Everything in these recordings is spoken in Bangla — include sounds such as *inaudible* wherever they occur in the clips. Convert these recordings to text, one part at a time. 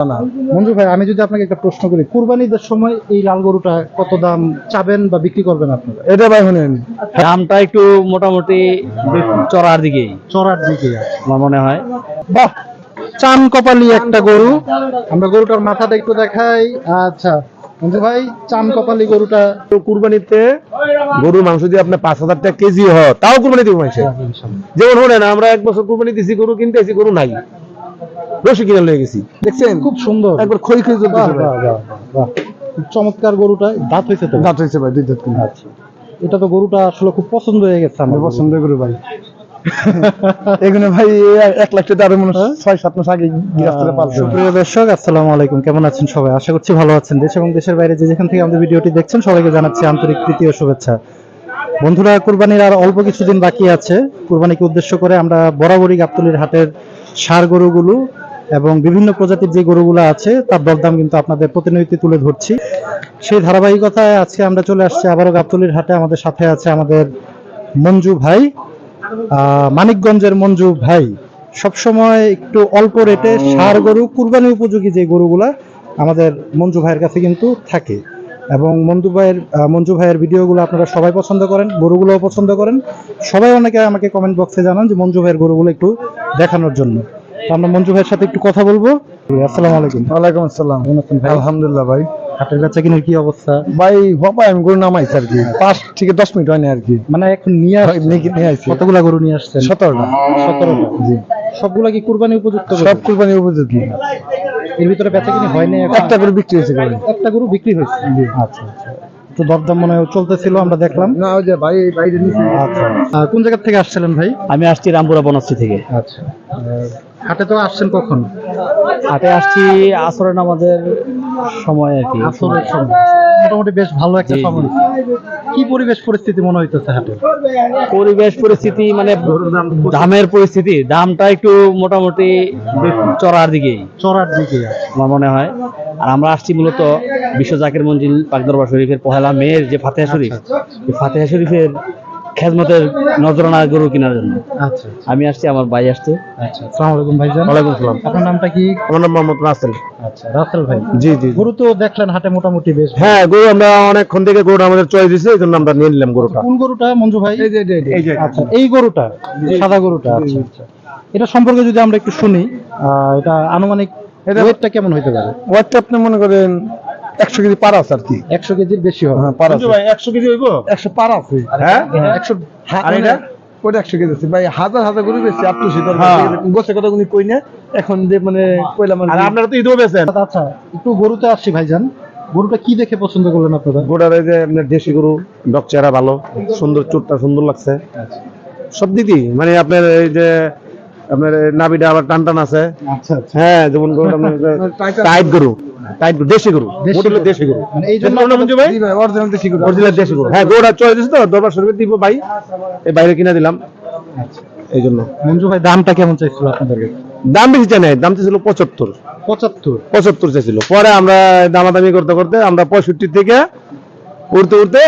না। মঞ্জু ভাই আমি যদি আপনাকে একটা প্রশ্ন করি সময় এই লাল গরুটা কত দাম চাবেন বা বিক্রি করবেন আপনারা? এটা ভাই শুনেন দামটা একটু মোটামুটি চড়ার দিকেই। চড়ার দিকে আমার মনে হয়। বাহ! চান কপালি একটা গরু। আমরা গরুটার মাথাটা একটু দেখাই। আচ্ছা মঞ্জু ভাই চান কপালি গরুটা তো কুরবানিতে গরুর মাংস দিয়ে আপনার পাঁচ হাজার টাকা কেজি হয় তাও কুরবানি দিব মাংসে। যেমন শোনেন আমরা এক বছর কুরবানি দিছি গরু কিনতে আসি গরু নাই। রসি কিনে লয়ে গেছি। দেখছেন? খুব সুন্দর। একবার খই খই চলতেছে চমৎকার গরুটা দাঁত হয়েছে তো? দাঁত হয়েছে ভাই দুই দাঁত কিনে। আচ্ছা। এটা তো গরুটা আসলে খুব পছন্দ হয়ে গেছে আমার পছন্দ করে ভাই। এখানে ভাই এক লাখ টাকা আরও মনে হয় ছয় সাত মাস আগে গিরাজ করে পালছে সুপ্রিয় দর্শক আসসালামু আলাইকুম। কেমন আছেন সবাই? আশা করছি ভালো আছেন। দেশ এবং দেশের বাইরে যে যেখান থেকে আমাদের ভিডিওটি দেখছেন সবাইকে জানাচ্ছি আন্তরিক প্রীতি ও শুভেচ্ছা। বন্ধুরা কুরবানির আর অল্প কিছুদিন বাকি আছে। কুরবানিকে উদ্দেশ্য করে আমরা বরাবরই গাবতলির হাটের সার গরুগুলো এবং বিভিন্ন প্রজাতির যে গরুগুলো আছে, তার দরদাম কিন্তু আপনাদের প্রতিনিয়ত তুলে ধরছি। সেই ধারাবাহিকতায় আজকে আমরা চলে আসছি আবারও গাবতলির হাটে। আমাদের সাথে আছে আমাদের মঞ্জু ভাই মানিকগঞ্জের মঞ্জু ভাই। সবসময় একটু অল্প রেটে সার গরু, কুরবানি উপযোগী যে গরুগুলা আমাদের মঞ্জু ভাইয়ের কাছে কিন্তু থাকে। এবং মঞ্জু ভাইয়ের মঞ্জু ভাইয়ের ভিডিওগুলো আপনারা সবাই পছন্দ করেন, গরুগুলোও পছন্দ করেন। সবাই অনেকে আমাকে কমেন্ট বক্সে জানান যে মঞ্জু ভাইয়ের গরুগুলো একটু দেখানোর জন্য। আমরা মঞ্জু ভাইয়ের সাথে একটু কথা বলব। আসসালামু আলাইকুম। ওয়ালাইকুম আসসালাম। আলহামদুলিল্লাহ ভাই। হাটের বেচা কিনের কি অবস্থা? ভাই হবাই আমি গরু নামাইছি আর কি। পাঁচ থেকে দশ মিনিট হয়নি আর কি। মানে এখন নিয়ে হয়, আসছেন? নিয়ে- নিয়ে আসছি। কতগুলা গরু নিয়ে আসছেন? সতেরোটা। সতেরোটা। জি। সবগুলা কি কুরবানি উপযুক্ত সব কুরবানি উপযোগী এর ভিতরে বেচা কিনে হয়নি একটা করে বিক্রি হয়েছে একটা গরু বিক্রি হয়েছে? আচ্ছা আচ্ছা। তো দরদাম মনে হয় চলতেছিল আমরা দেখলাম। না ওই যে ভাই বাইরে আচ্ছা। কোন জায়গা থেকে আসছিলেন ভাই? আমি আসছি রামপুরা বনশ্রী থেকে। আচ্ছা। হাটে তো আসছেন কখন? হাটে আসছি আসরের নামাজের সময় আর কি। আসরের সময়। মোটামুটি বেশ ভালো একটা। সময়। কি পরিবেশ পরিস্থিতি মনে হইতেছে হাটে? পরিবেশ পরিস্থিতি মানে দামের পরিস্থিতি দামটা একটু মোটামুটি চড়ার দিকেই। চড়ার দিকে। আমার মনে হয়। আর আমরা আসছি মূলত বিশ্ব জাকের মঞ্জিল পাক দরবার শরীফের পহেলা মেয়ের যে ফাতেহা শরীফ ফাতেহা শরীফের খেজমতের নজরানা গরু কেনার জন্য। আচ্ছা আমি আসছি আমার ভাই আসছে। আচ্ছা আসসালামু আলাইকুম ভাইজান। ওয়ালাইকুম আসসালাম। আপনার নামটা কি? আমার নাম মোহাম্মদ রাসেল। আচ্ছা রাসেল ভাই। জি জি গরু তো দেখলেন হাটে মোটামুটি বেশ। হ্যাঁ গরু আমরা অনেকক্ষণ থেকে গরুটা আমাদের চয়েস দিছে এই জন্য আমরা নিয়ে নিলাম গরুটা। কোন গরুটা মঞ্জু ভাই? এই যে এই যে আচ্ছা এই গরুটা সাদা গরুটা আচ্ছা আচ্ছা। এটা সম্পর্কে যদি আমরা একটু শুনি আহ, এটা আনুমানিক এটা- ওয়েটটা কেমন হইতে পারে? ওয়াটটা আপনি মনে করেন একশো কেজি পার আছে আর কি। একশো কেজির বেশি হবে। হ্যাঁ পার আছে। ভাই একশো কেজি হইব? একশো পার আছে। হ্যাঁ? একশো আর এটা? ওটা একশো কেজি আছে। ভাই হাজার হাজার গরু বেশি আটশো শীতল হ্যাঁ। গোছে কথা কোনি কই না এখন যে মানে কইলাম আর আর আপনারা তো ঈদও বেছেন আচ্ছা একটু গরুতে আসছি ভাইজান। গরুটা কি দেখে পছন্দ করলেন আপনারা? গোড়ার যে আপনার দেশি গরু ডক চেহারা ভালো সুন্দর চুটটা সুন্দর লাগছে। সব দিদি মানে আপনার এই যে আপনার নাভিটা আবার টান টান আছে। আচ্ছা আচ্ছা। হ্যাঁ যেমন আপনার টাইট *laughs* গরু। টাইট দেশি গরু দেশি গরু। দেশি গরু। মানে এই জন্য জন্য মঞ্জু ভাই? অরিজিনাল দেশি গরু। অরিজিনাল দেশি গরু। হ্যাঁ চয়েস দিচ্ছে তো দরবার শরীফে দিব ভাই। এই বাইরে কিনে দিলাম। এই জন্য। মঞ্জু ভাই দামটা কেমন চাইছিল আপনাদের কাছে দাম বেশি চাই নাই দাম ছিল পঁচাত্তর। পঁচাত্তর? পঁচাত্তর চাইছিল। পরে আমরা দামাদামি করতে করতে আমরা পঁয়ষট্টি থেকে উঠতে উঠতে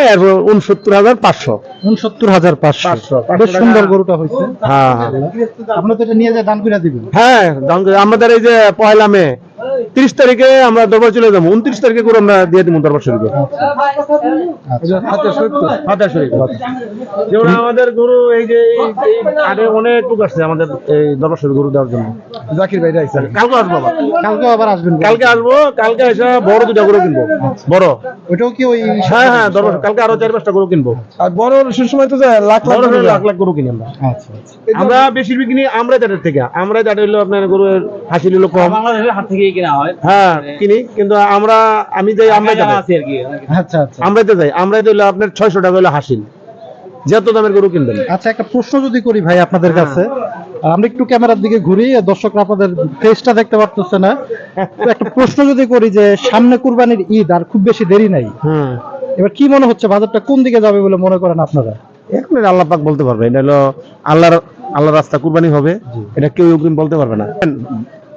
উনসত্তর হাজার পাঁচশো। উনসত্তর হাজার পাঁচশো। বেশ সুন্দর গরুটা হয়েছে। হ্যাঁ হ্যাঁ। আপনার তো এটা নিয়ে দান করে দিবেন। হ্যাঁ করে- আমাদের এই যে পয়লা মে তিরিশ তারিখে আমরা দরবার চলে যাব। উনত্রিশ তারিখে করে আমরা দিয়ে দিব দরবার শরীফে। হাজার শরীফ। যেমন আমাদের গরু এই যে আগে অনেক লোক আসছে আমাদের এই দরবার শরীফ গরু দেওয়ার জন্য। জাকির ভাই কালকে আসব আবার। কালকে আবার আসবেন কালকে আসব কালকে এসে বড় দুটা গরু কিনবো। বড়। ওইটাও কি ওই হ্যাঁ হ্যাঁ দরবার কালকে আরও চার পাঁচটা গরু কিনবো। আর বড় সে সময় তো যায় লাখ লাখ গরু। লাখ লাখ গরু কিনি আমরা। আচ্ছা আচ্ছা। আমরা বেশিরভাগ কিনি আমরা জাটের থেকে। আমরা জাটে হলো আপনার গরুর হাসিল হলো কম। হাট থেকেই কেনা হয়। হ্যাঁ কিনি কিন্তু আমরা আমি যাই কি আচ্ছা আচ্ছা। আমরাইতে যাই। আমরাইতে হলো আপনার ছয়শো টাকা হলো হাসিল। যত দামের গরু কিনবেন। আচ্ছা একটা প্রশ্ন যদি করি ভাই আপনাদের কাছে। আমরা একটু ক্যামেরার দিকে ঘুরি দর্শকরা আপনাদের ফেসটা দেখতে পারতেছে না। একটা প্রশ্ন যদি করি যে সামনে কুরবানির ঈদ আর খুব বেশি দেরি নাই। এবার কি মনে হচ্ছে বাজারটা কোন দিকে যাবে বলে মনে করেন আপনারা? এখন আল্লাহ পাক বলতে পারবে। এটা হলো আল্লাহর আল্লাহর রাস্তা কুরবানি হবে। এটা কেউ অগ্রিম বলতে পারবে না।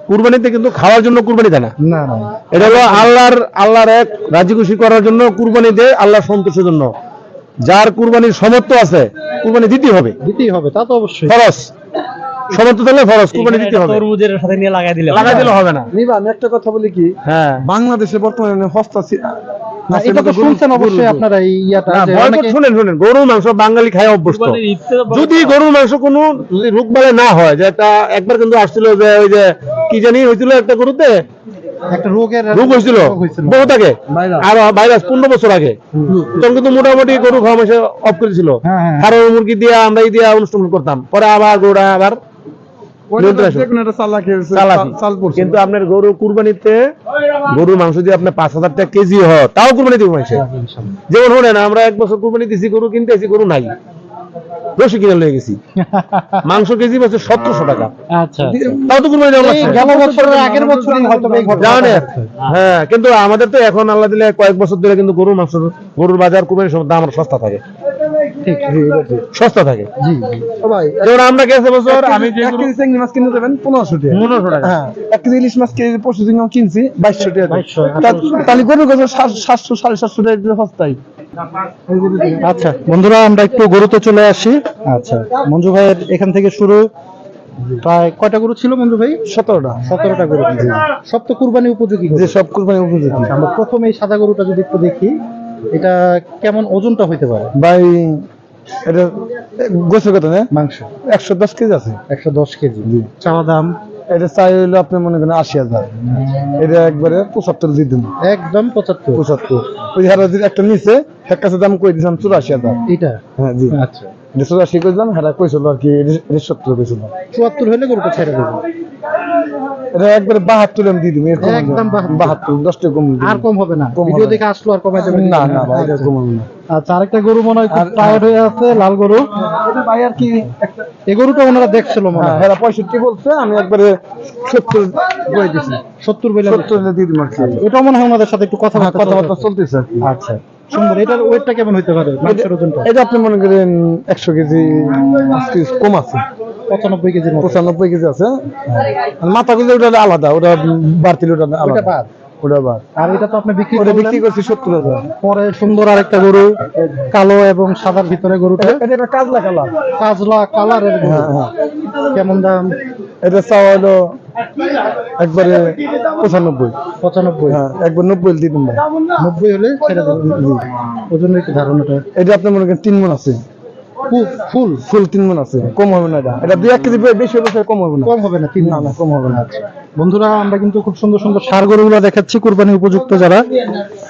কুরবানিতে কিন্তু খাওয়ার জন্য কুরবানি দেয় না। এটা হলো আল্লাহর আল্লাহর এক রাজি খুশি করার জন্য কুরবানি দেয় আল্লাহ সন্তোষের জন্য। যার কুরবানির সমর্থ আছে কুরবানি দিতেই হবে। দিতেই হবে তা তো অবশ্যই। খরচ সমর্থ থাকলে ফরজ কুরবানি দিতে হবে। তরমুজের সাথে নিয়ে লাগাই দিলে লাগাই দিলে হবে না। নিবা আমি একটা কথা বলি কি? হ্যাঁ। বাংলাদেশে বর্তমানে হস্তা ছি- না, আছে এটা তো গরু- শুনছেন অবশ্যই আপনারা এই ইয়াটা না যে বয়কট অনেকে- শুনেন শুনেন গরুর মাংস বাঙালি খায় অভ্যস্ত। যদি গরুর মাংস কোনো রোগ বালাই না হয় যে একটা একবার কিন্তু আসছিল যে ওই যে কি জানি হয়েছিল একটা গরুতে? একটা রোগের রোগ হয়েছিল। বহুত আগে। আর ভাইরাস পনেরো বছর আগে। তখন কিন্তু মোটামুটি গরু খাওয়া মাসে অফ করেছিল। হ্যাঁ, হ্যাঁ। মুরগি দিয়ে আমরা ই দিয়ে অনুষ্ঠান করতাম। পরে আবার গরুটা আবার কিন্তু আপনার গরু কুরবানিতে গরুর মাংস যদি আপনার পাঁচ হাজার টাকা কেজি হয় তাও কুরবানি দিব যেমন শোনেন আমরা এক বছর কুরবানি দিছি গরু গরু নাই। রসি কিনে লয়ে গেছি। *laughs* মাংস কেজি সতেরোশো টাকা। আচ্ছা তাও তো কুরবানি আগের হ্যাঁ কিন্তু আমাদের তো এখন আল্লাহ দিলে কয়েক বছর ধরে কিন্তু গরুর মাংস গরুর বাজার কুরবানির দাম সস্তা থাকে। ঠিক সস্তা থাকে। জি ভাই, যেমন আমরা গেছে বছর আমি এক কেজি চিংড়ি মাছ কিনতে দেবেন পনেরোশো টাকা। পনেরোশো টাকা। হ্যাঁ এক কেজি ইলিশ মাছ কেজি পরশু দিন কিনছি বাইশশো টাকা 2200, তাহলে গরুর কাছে সাত- সাতশো সাড়ে সাতশো টাকা দিলে সস্তায় আচ্ছা বন্ধুরা আমরা একটু গরুতে চলে আসি। আচ্ছা মঞ্জু ভাইয়ের এখান থেকে শুরু। প্রায় কয়টা গরু ছিল মঞ্জু ভাই? সতেরোটা। সতেরোটা গরু সব তো কুরবানি উপযোগী যে সব কুরবানি উপযোগী। আমরা প্রথমে এই সাদা গরুটা যদি একটু দেখি এটা কেমন ওজনটা হইতে পারে? ভাই এটা না মাংস। একশো দশ কেজি আছে? একশো দশ কেজি। চাওয়া দাম? এটা চাই হইল আপনি মনে করেন আশি হাজার। এটা একবারে পঁচাত্তর দিয়ে দিন। একদম পঁচাত্তর। পঁচাত্তর। ওই হারা যদি একটা নিচে এক কাছে দাম কই দিয়েছিলাম চুরাশি হাজার। এটা হ্যাঁ জি। আচ্ছা। এটা কইছিল আর কি সত্তর কইছিল। চুয়াত্তর হলে গরুটা ছেড়ে দেবো। এটা একবারে বাহাত্তর আমি দিয়ে দিব একদম বাহাত্তর। দশটা কম আর কম হবে না। ভিডিও দেখে আসলো আর কমাই দেবেন না না ভাই কম না। আচ্ছা আরেকটা গরু মনে হয় আর- টায়ার্ড হয়ে আছে লাল গরু। এটা ভাই আর কি এই গরুটা ওনারা দেখছিল মনে হ্যাঁ হয়। পঁয়ষট্টি বলছে আমি একবারে সত্তর দিছি। সত্তর বলে সত্তর দিয়ে দিব আর এটাও মনে হয় ওনাদের সাথে একটু কথা হ্যাঁ, কথাবার্তা চলতেছে আচ্ছা। সুন্দর এটার ওয়েটটা কেমন হইতে পারে? মাংসের ওজনটা? এটা আপনি মনে করেন একশো কেজি কম আছে। পঁচানব্বই কেজি পঁচানব্বই কেজি আছে। মাথাগুলো মাথা গুলো ওটা আলাদা ওটা বাড়তি ওটা আলাদা। ওটা বাদ আর এটা তো আপনি বিক্রি ওটা বিক্রি করছি সত্তর হাজার। পরে সুন্দর আরেকটা গরু কালো এবং সাদার ভিতরে গরুটা। এটা কাজলা কালার। কাজলা কালারের গরু। হ্যাঁ হ্যাঁ। কেমন দাম? এটা চাওয়া হলো একবারে পঁচানব্বই। পঁচানব্বই। হ্যাঁ একবার নব্বই দিয়ে দিন ভাই। নব্বই হলে ছেড়ে ওজনের একটু ধারণাটা। এটা আপনার মনে করেন তিন মন আছে। ফুল ফুল। তিন মন আছে। কম হবে না এটা। এটা দুই এক কেজি বেশি কম হবে না। কম হবে না তিন না না কম হবে না। বন্ধুরা আমরা কিন্তু খুব সুন্দর সুন্দর সার গরুগুলো দেখাচ্ছি কুরবানি উপযুক্ত যারা।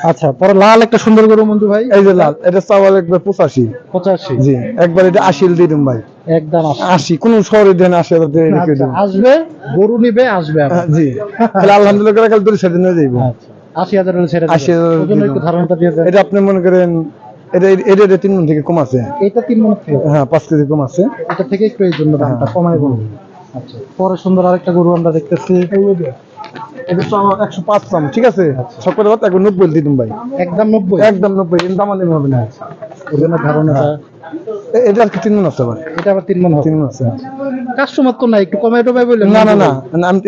আচ্ছা পরে লাল একটা সুন্দর গরু মঞ্জু ভাই। এই যে লাল এটা চাওয়াল একবার পঁচাশি। পঁচাশি? জি একবার এটা আশি দিয়ে দিন ভাই। একদম আশি। কোন শহরে দেন রেখে আচ্ছা, আসবে গরু নিবে আসবে জি তাহলে আলহামদুলিল্লাহ কাল দূরে সেদিন যাইব। আশি হাজার ছেড়ে আশি হাজার। ধারণাটা দিয়ে এটা আপনি মনে করেন এটা এটা এটা তিন মন থেকে কম আছে। এটা তিন মনে থেকে। হ্যাঁ পাঁচ কেজি কম আছে। এটা থেকে একটু এই জন্য দামটা কমাই বলব আচ্ছা পরে সুন্দর আরেকটা গরু আমরা দেখতেছি। এটা একশো পাঁচ দাম ঠিক আছে? সকলের কথা একবার নব্বই দিন ভাই। একদম নব্বই? একদম নব্বই কিন্তু দাম দিন হবে না। ওজনের ধারণাটা এটা আর কি তিন মন আছে আবার? এটা আবার তিন মন তিন মন আছে কাস্টমার তো নাই একটু কমাই টমাই বললেন। না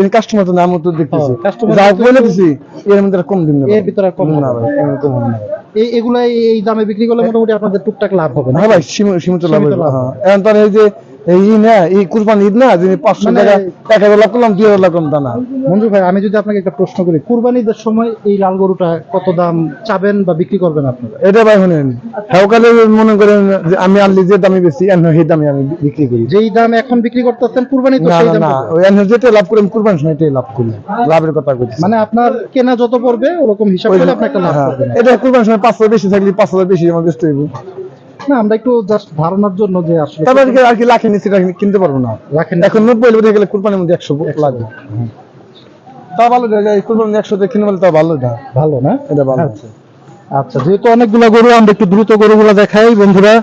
কাস্টমার তো নাম তো দেখতেছি। ও, customer যা বলে দিছি এর মধ্যে কম দিন না। এর ভিতরে কম না ভাই কম না। এই এগুলা এই- দামে বিক্রি করলে মোটামুটি আপনাদের টুকটাক লাভ হবে না? হ্যাঁ ভাই সীমিত লাভ হবে। হ্যাঁ। এখন তো এই যে এই না এই কুরবান ঈদ না যিনি পাঁচশো মানে- টাকা এক হাজার লাভ করলাম দুই হাজার লাভ করলাম তা না। মঞ্জু ভাই আমি যদি আপনাকে একটা প্রশ্ন করি কুরবানিদের সময় এই লাল গরুটা কত দাম চাবেন বা বিক্রি করবেন আপনারা? এটা ভাই শুনেন হেউকালে মনে করেন যে আমি আনলি যে দামি বেশি এন সেই দামে আমি বিক্রি করি। যেই দাম এখন বিক্রি করতেছেন কুরবানি তো সেই দাম না ওই এন যেটা লাভ করি কুরবান সময় এটাই লাভ করি লাভের কথা মানে আপনার কেনা যত পড়বে ওরকম হিসাব করে আপনি একটা লাভ হ্যাঁ, করবেন এটা কুরবান সময় পাঁচশো বেশি থাকলে পাঁচ হাজার বেশি আমার বেচতে হইব। না আমরা একটু জাস্ট ধারণার জন্য যে আসলে তারপর আর কি- নিচে কিনতে পারব না। এখন নব্বই হলে গেলে কুরবানির মধ্যে একশো লাগবে তা ভালো কুরবানি কিনে বলে তা ভালো এটা ভালো না? এটা ভালো। আচ্ছা। আচ্ছা যেহেতু অনেকগুলো গরু আমরা একটু দ্রুত গরুগুলো দেখাই বন্ধুরা।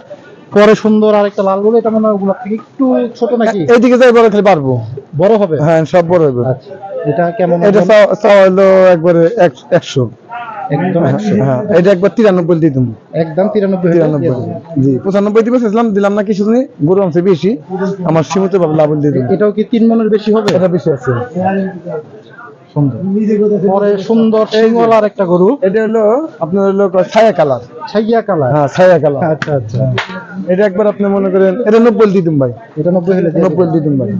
পরে সুন্দর আরেকটা লাল গরু এটা মনে হয় থেকে একটু ছোট নাকি? এইদিকে যাই বলে খালি পারব বড় হবে? হ্যাঁ সব বড় হবে। আচ্ছা এটা কেমন এটা? চাওয়া- হলো একবারে এক- একশো। একদম একশো। হ্যাঁ এটা একবার তিরানব্বই দিয়ে দেবো। একদম তিরানব্বই তিরানব্বই। জি পঁচানব্বই দিলাম। না কিছু নেই গরু আমছে বেশি। আমার সীমিত ভাবে লাভ দিয়ে দেবো। এটাও কি তিন মনের বেশি হবে? এটা বেশি আছে। পরে সুন্দর সিংহলার একটা গরু। এটা হলো আপনার হলো ছায়া কালার। ছাইয়া কালার। হ্যাঁ ছায়া কালার। আচ্ছা আচ্ছা। এটা একবার আপনি মনে করেন এটা নব্বই দিতুম ভাই। এটা নব্বই হলে নব্বই দিতুম ভাই।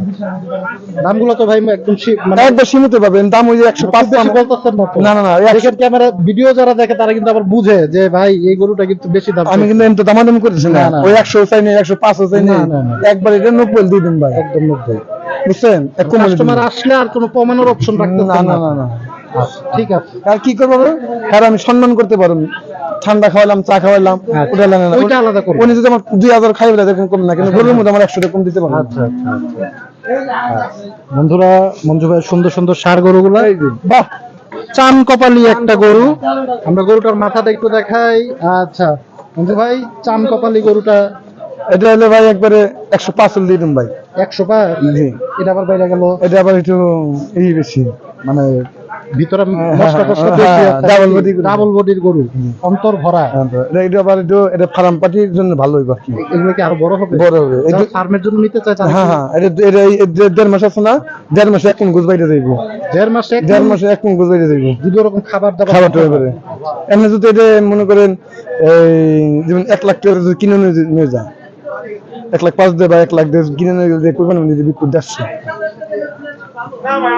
দামগুলো তো ভাই একদম মানে একবার সীমিত পাবেন। দাম ওই একশো পাঁচ খুব বেশি বলতেছেন না না না না ক্যামেরা ভিডিও যারা দেখে তারা কিন্তু আবার বুঝে যে ভাই এই গরুটা কিন্তু বেশি দাম আমি কিন্তু এমনি দামাদামি করতেছি না। ওই একশো চাই নেই একশো পাঁচও চাই না। একবার এটা নব্বই দিয়ে দিন ভাই। একদম নব্বই। বুঝছেন। কাস্টমার আসলে আর কোনো কমানোর অপশন রাখতে না না। না না আচ্ছা, ঠিক আছে। আর কি করব? আর আমি সম্মান করতে পারব ঠান্ডা খাওয়ালাম চা খাওয়ালাম আচ্ছা। ওটা লাগে না। ওইটা আলাদা করব। উনি যদি আমার দুই হাজার খাইবে এরকম কম না কিন্তু গরুর মধ্যে আমার একশো টাকা কম দিতে পারব আচ্ছা আচ্ছা আচ্ছা। বন্ধুরা মঞ্জু ভাই সুন্দর সুন্দর সার গরুগুলো। বাহ! চান কপালি একটা গরু। আমরা গরুটার মাথাটা একটু দেখাই। আচ্ছা মঞ্জু ভাই চান কপালি গরুটা এটা হলে ভাই একবারে একশো পাঁচ দিয়ে দিন ভাই। একশো পাঁচ? জি। এটা আবার বাইরে গেল? এটা আবার একটু এই বেশি মানে ভিতরে মশলা টসলা বেশি double body গরু। ডাবল বডির গরু অন্তর ভরা। এটা এটা আবার একটু এটা ফার্ম পার্টির জন্য ভালো হইব এগুলো কি আরও বড় হবে? বড় হবে। ফার্মের জন্য নিতে চায় হ্যাঁ হ্যাঁ এটা এটা দেড় মাস আছে না দেড় মাসে এক গুজ বাইরে যাইব। দেড় মাসে দেড় মাসে এক গুজ বাইরে যাইব। যদি ওরকম খাবার দাবার খাবার টাবার করে। এমনি যদি এটা মনে করেন এই যেমন এক লাখ টাকা যদি কিনে নিয়ে যায় এক লাখ পাঁচ দেয় বা এক লাখ দিয়ে কিনে নিয়ে গেলে কোরবানি মন্দিরে বিক্রি দেড়শো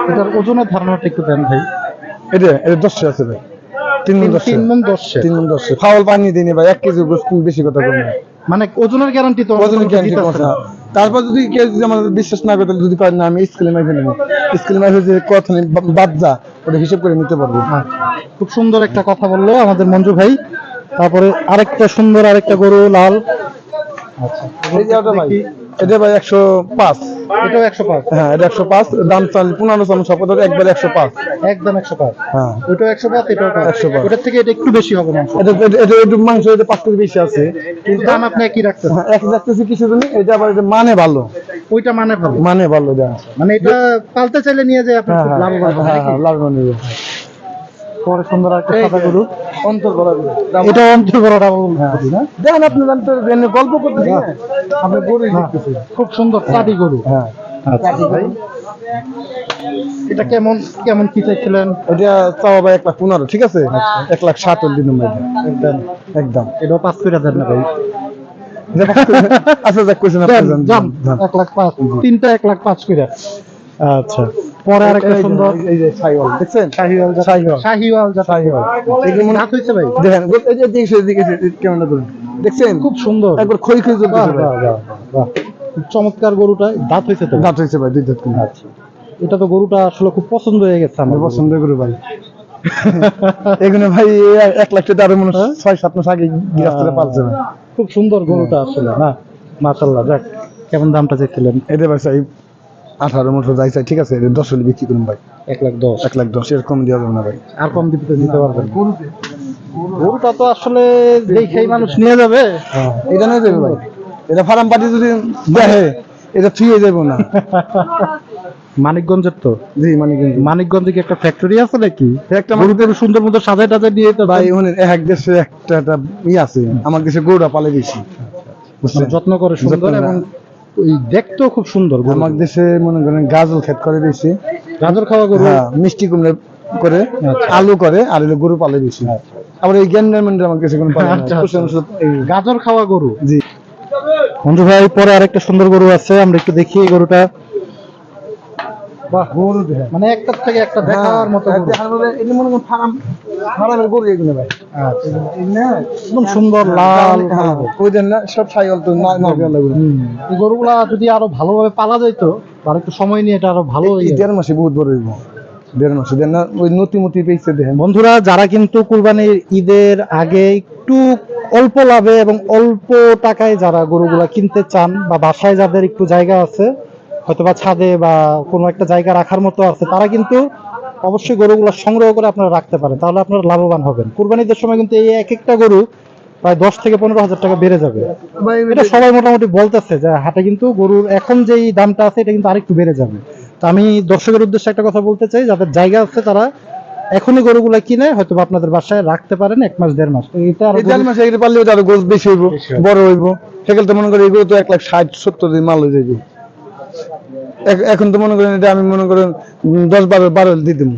এটার ওজনের ধারণাটা একটু দেন ভাই। এটা এটা দশশো আছে ভাই। তিন মন দশশো তিন মন দশে। তিন মন দশশো ফাউল পানি দিই ভাই এক কেজি বেশি কথা বলি না। মানে ওজনের গ্যারান্টি তো ওজনে অন্তত guarantee দিতেছে কম আছে। না। তারপর যদি কেউ যদি আমার বিশ্বাস না করে তাহলে যদি পারে না আমি স্কুলে মাইকে নেব স্কুলে মাইকে যে কথা নেই বাদ যা ওটা হিসেব করে নিতে পারব। আচ্ছা। খুব সুন্দর একটা কথা বলল আমাদের মঞ্জু ভাই। তারপরে আরেকটা সুন্দর আরেকটা গরু লাল। আচ্ছা। এই যে ওটা ভাই এটা ভাই একশো পাঁচ। এটাও একশো পাঁচ? হ্যাঁ এটা একশো পাঁচ। দাম চাল পনেরো চাল শপথ একবার একশো পাঁচ। একদম একশো পাঁচ। হ্যাঁ। ওইটাও একশো পাঁচ এটাও একশো 105 ওটার থেকে এটা একটু বেশি হবে মাংস। এটা এটা- এটা একটু মাংস এটা পাঁচ কেজি বেশি আছে। কিন্তু দাম আপনি একই হ্যাঁ, এক রাখতেছি কিছু জন্য এটা আবার এটা মানে ভালো। ওইটা মানে ভালো। মানে ভালো এটা মানে এটা পালতে চাইলে নিয়ে যায় আপনি হ্যাঁ হ্যাঁ লাভবান পরে সুন্দর একটা সাদা গরু অন্তর করা এটা অন্তর বড় ডাবল দেখেন আপনি জানতে গল্প করতেছি আপনি গরুই খুব সুন্দর চাটি গরু। হ্যাঁ। আচ্ছা। ভাই। এটা কেমন কেমন কি চাইছিলেন? এটা চাওয়া ভাই এক লাখ পনেরো ঠিক আছে? এক লাখ দিন একদম। একদম। এটাও পাঁচ করে দেন না ভাই। আচ্ছা যাক কোয়েশ্চেন আপনি যান। এক লাখ পাঁচ। তিনটা এক লাখ পাঁচ করে। আচ্ছা। পরে আরেকটা সুন্দর এই যে সাইওয়াল দেখছেন? সাইওয়াল এগুলো মনে হাত হইছে ভাই? দেখেন এই যে দিকে দিকে কেমন করুন দেখছেন? খুব সুন্দর। একবার খই খই চলতেছে চমৎকার গরুটা দাঁত হয়েছে তো? দাঁত হয়েছে ভাই দুই দাঁত কিনে আচ্ছা। এটা তো গরুটা আসলে খুব পছন্দ হয়ে গেছে আমার আমি পছন্দ করি ভাই। এগুলো ভাই এক লাখ টাকা আরও মনে হয়? ছয় সাত মাস আগে গিরাস্তারে পালছে ভাই। খুব সুন্দর গরুটা আসলে না? মাশাল্লাহ যাক কেমন দামটা চাইছিলেন এদের ভাই আঠারো মতো যাই চাই ঠিক আছে? দশ হলে বিক্রি করুন ভাই। এক লাখ দশ। এক লাখ দশ এরকম দেওয়া যাবে না ভাই। আর কম দিতে দিতে পারবেন। গরুটা তো আসলে দেখেই মানুষ নিয়ে যাবে। এটা নিয়ে যাবে ভাই। এটা ফার্ম পার্টি যদি দেখে এটা থুয়ে যাব না। *laughs* মানিকগঞ্জের তো? জি মানে কিন্তু মানিকগঞ্জে কি একটা ফ্যাক্টরি আছে নাকি? একটা গরু টরু সুন্দর মতো সাজায় টাজায় নিয়ে তো ভাই ওখানে এক দেশে একটা একটা ই আছে। আমার দেশে গরুটা পালে বেশি। বুঝছেন মানে যত্ন করে সুন্দর এবং দেখতেও খুব সুন্দর আমার দেশে মনে করেন গাজল খেত করে বেশি গাজর খাওয়া গরু? হ্যাঁ মিষ্টি কুমড়ে করে আচ্ছা। আলু করে আর হলো গরু পালে বেশি আবার এই জ্ঞানের মন্দির আমার কাছে কোনো। আচ্ছা, আচ্ছা। গাজর খাওয়া গরু? জি। বন্ধু ভাই পরে আরেকটা সুন্দর গরু আছে আমরা একটু দেখি এই গরুটা। মানে একটার থেকে একটা হ্যাঁ, দেখার মতো গরু। মনে করেন ফার্ম ফার্মের গরু এগুলো ভাই। আচ্ছা। একদম সুন্দর লাল হ্যাঁ। ওই দেন না সব সাইকেল তো। এই গরুগুলা যদি আরও ভালোভাবে পালা আর একটু সময় নিয়ে এটা আরও ভালো দেড় মাসে বহুত বড় হইব। বন্ধুরা যারা কিন্তু কুরবানির ঈদের আগে একটু অল্প লাভে এবং অল্প টাকায় যারা গরুগুলা কিনতে চান বা বাসায় যাদের একটু জায়গা আছে হয়তো বা ছাদে বা কোনো একটা জায়গা রাখার মতো আছে তারা কিন্তু অবশ্যই গরুগুলো সংগ্রহ করে আপনারা রাখতে পারেন তাহলে আপনারা লাভবান হবেন। কুরবানিদের সময় কিন্তু এই এক একটা গরু প্রায় দশ থেকে পনেরো হাজার টাকা বেড়ে যাবে। এটা সবাই মোটামুটি বলতেছে যে হাটে কিন্তু গরুর এখন যেই দামটা আছে এটা কিন্তু আরেকটু বেড়ে যাবে। তো আমি দর্শকের উদ্দেশ্যে একটা কথা বলতে চাই যাদের জায়গা আছে তারা এখনই গরুগুলা কিনে হয়তো বা আপনাদের বাসায় রাখতে পারেন এক মাস দেড় মাস। এটা দেড় মাসে এগুলো আরও গোছ বেশি হইব বড় হইব। সেগুলো তো মনে করি এগুলো তো এক লাখ ষাট সত্তর দিন মাল হয়ে যাবে। এখন তো মনে করেন এটা আমি মনে করেন দশ বারো বারো দিয়ে দিব।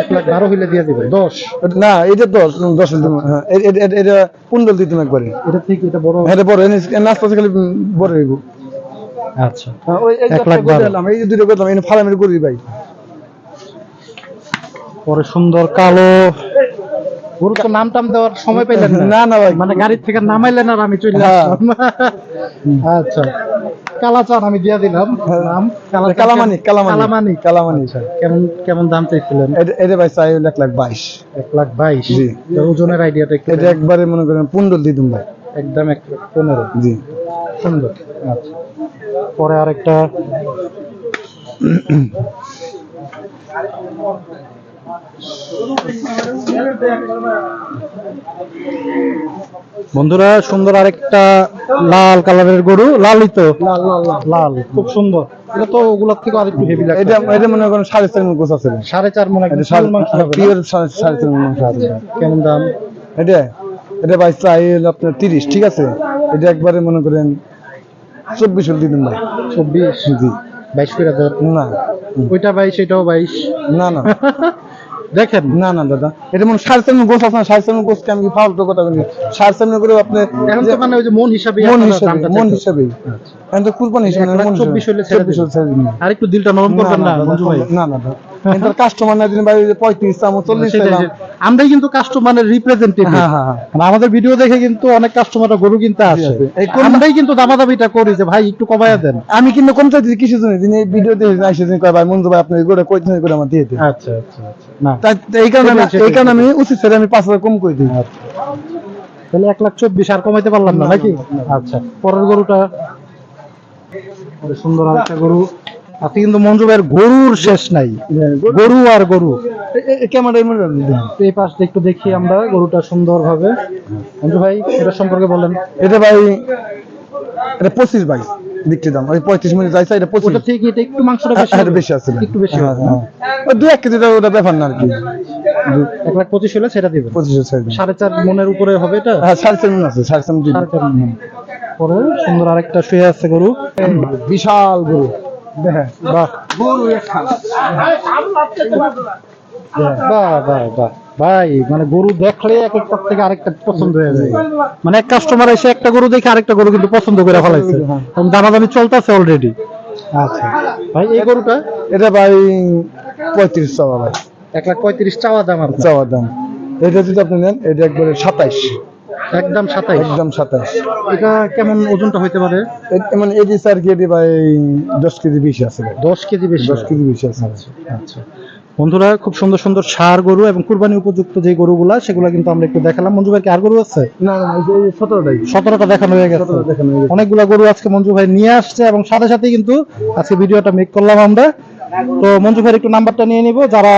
এক লাখ বারো হইলে দিয়ে দিবে দশ? না এটা দশ দশ হ্যাঁ একবারে। এটা এটা বড় হ্যাঁ এটা বড় নাস্তা খালি বড় হইব। আচ্ছা। হ্যাঁ, ওই এক লাখ বারো। এই দুটো করলাম এই ফার্মের করি ভাই। পরে সুন্দর কালো। গরু তো নাম টাম দেওয়ার সময় পেলেন না। না ভাই। মানে গাড়ির থেকে নামাইলেন আর আমি চলে। আসলাম। আচ্ছা। কালাচান আমি দিয়ে দিলাম নাম। কালাচান- কালামানিক কালামানিক কালামানিক কালামানিক কেমন কেমন দাম চাইছিলেন? এটা- ভাই চাই এক লাখ বাইশ। এক লাখ বাইশ? জি। ওজনের আইডিয়াটা একটু এটা একবারে মনে করেন পুন্ডল দিতুম ভাই। একদম এক পনেরো। জি। সুন্দর। আচ্ছা। পরে আরেকটা। বন্ধুরা সুন্দর আরেকটা লাল কালারের গরু লালই তো লাল খুব সুন্দর। এটা তো ওগুলোর থেকে আরেকটু হেভি লাগে এটা এটা মনে করেন সাড়ে চার মন গোছ আছে। সাড়ে চার মনে একদম সাড়ে মাংস হবে না? পিওর সাড়ে সাড়ে চার মন কেমন দাম? এটা এটা ভাই চাই আপনার তিরিশ ঠিক আছে? এটা একবারে মনে করেন চব্বিশ হল ভাই। চব্বিশ? জি। বাইশ করে দেন। না। ওইটা বাইশ এটাও বাইশ। না না। *laughs* দেখেন? না না দাদা। এটা মনে সাড়ে চার গোছ আছে না? সাড়ে চার গোছকে আমি ফালতু কথা বলি? সাড়ে চার করে আপনি এখন তো মানে ওই যে মন হিসাবে মন হিসাবে মন। কুরবানি হিসাবে এক না, লাখ চব্বিশ হলে চব্বিশ হলে ছেড়ে দিবেন। আর একটু দিলটা নরম করবেন না মঞ্জু ভাই। না না কিন্তু *laughs* কাস্টমার না দিন ভাই পঁয়ত্রিশ চামচ চল্লিশ সেটাই, চাইলাম। সেটাই। আমরাই কিন্তু কাস্টমারের রিপ্রেজেন্টেটিভ। আমাদের ভিডিও দেখে কিন্তু অনেক কাস্টমাররা গরু কিনতে আসে। আমরাই কিন্তু দামাদামিটা করি যে ভাই একটু দেন। আমি কিন্তু কিছু দিন এই ভিডিও দেখে আসে দিন কয় ভাই মঞ্জু ভাই আপনি কই দিন করে আমার দিয়ে দিন? আচ্ছা আচ্ছা আচ্ছা। না। এই কারণে আমি- এই কারণে আমি উচিত আমি পাঁচ হাজার কম করে দিই। তাহলে এক লাখ চব্বিশ আর কমাইতে পারলাম না নাকি? আচ্ছা। পরের গরুটা সুন্দর আরেকটা গরু। আজকে কিন্তু মঞ্জু ভাইয়ের গরুর শেষ নাই। গরু আর গরু। ক্যামেরা এই পাশটা একটু দেখি আমরা গরুটা মঞ্জু ভাই এটা সম্পর্কে বলেন। এটা ভাই এটা পঁচিশ ভাই বিক্রি দাম। ওই পঁয়ত্রিশ মিনিট যাইছে এটা পঁচিশ। থেকে এটা একটু মাংসটা বেশি হ্যাঁ, বেশি আছে একটু বেশি হ্যাঁ, হ্যাঁ। দু এক কেজি ওটা ব্যাপার না আর কি। এক লাখ পঁচিশ হলে সেটা দিবেন। পঁচিশ সাড়ে চার মনের উপরে হবে এটা? হ্যাঁ সাড়ে চার আছে সাড়ে চার মিনিট সাড়ে চার মন। পরে সুন্দর আরেকটা শুয়ে আছে গরু। বিশাল গরু। ভাই মানে গরু দেখলে এক একটার থেকে আরেকটা পছন্দ হয়ে যায়। মানে এক কাস্টমার এসে একটা গরু দেখে আরেকটা গরু কিন্তু পছন্দ করে ফেলাইছে। এবং দামাদামি চলতেছে অলরেডি আচ্ছা। ভাই এই গরুটা? এটা ভাই পঁয়ত্রিশ চাওয়া ভাই। এক লাখ পঁয়ত্রিশ চাওয়া দাম চাওয়ার দাম। এটা যদি আপনি নেন এটা একবারে সাতাইশ। একদম সাতাইশ। একদম সাতাইশ। এটা কেমন ওজনটা হইতে পারে? মানে এটি স্যার কি এটি ভাই দশ কেজি বেশি আছে দশ কেজি বেশি। দশ কেজি বেশি আছে। আচ্ছা বন্ধুরা খুব সুন্দর সুন্দর সার গরু এবং কুরবানি উপযুক্ত যে গরুগুলা সেগুলো কিন্তু আমরা একটু দেখালাম। মঞ্জু ভাই কি আর গরু আছে? না সতেরোটাই। সতেরোটা দেখানো হয়ে গেছে। অনেকগুলা গরু আজকে মঞ্জু ভাই নিয়ে আসছে এবং সাথে সাথে কিন্তু আজকে ভিডিওটা মেক করলাম আমরা। তো মঞ্জু ভাইয়ের একটু নাম্বারটা নিয়ে নিব। যারা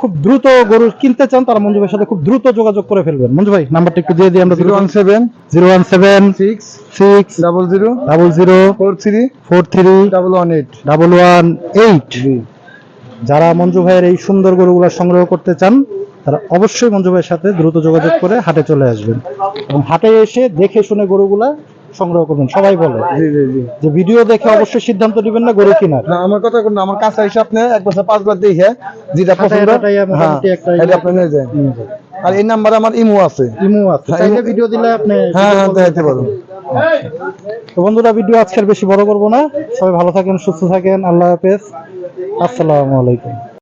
খুব দ্রুত গরু কিনতে চান তারা মঞ্জু ভাইয়ের সাথে খুব দ্রুত যোগাযোগ করে ফেলবেন। মঞ্জু ভাই নাম্বারটা একটু দিয়ে দিই আমরা zero one seven zero one seven six six double zero double zero four three four three double one eight. Double one eight. যারা মঞ্জু ভাইয়ের এই সুন্দর গরুগুলো সংগ্রহ করতে চান তারা অবশ্যই মঞ্জু ভাইয়ের সাথে দ্রুত যোগাযোগ করে হাটে চলে আসবেন। এবং হাটে এসে দেখে শুনে গরুগুলা সংগ্রহ করবেন সবাই বলে। জি জি জি। যে ভিডিও দেখে অবশ্যই সিদ্ধান্ত নেবেন না গরু কেনার। না আমার কথা কোন আমার কাছে এসে আপনি এক বছর পাঁচবার দেখে যেটা পছন্দ হ্যাঁ এটা আপনি নিয়ে যান। আর এই নাম্বারে আমার ইমো আছে। ইমো আছে। হ্যাঁ, চাইলে ইমো- ভিডিও দিলে আপনি হ্যাঁ হ্যাঁ দেখাইতে পারব তো বন্ধুরা ভিডিও আজকের বেশি বড় করব না। সবাই ভালো থাকেন সুস্থ থাকেন। আল্লাহ হাফেজ। আসসালামু আলাইকুম।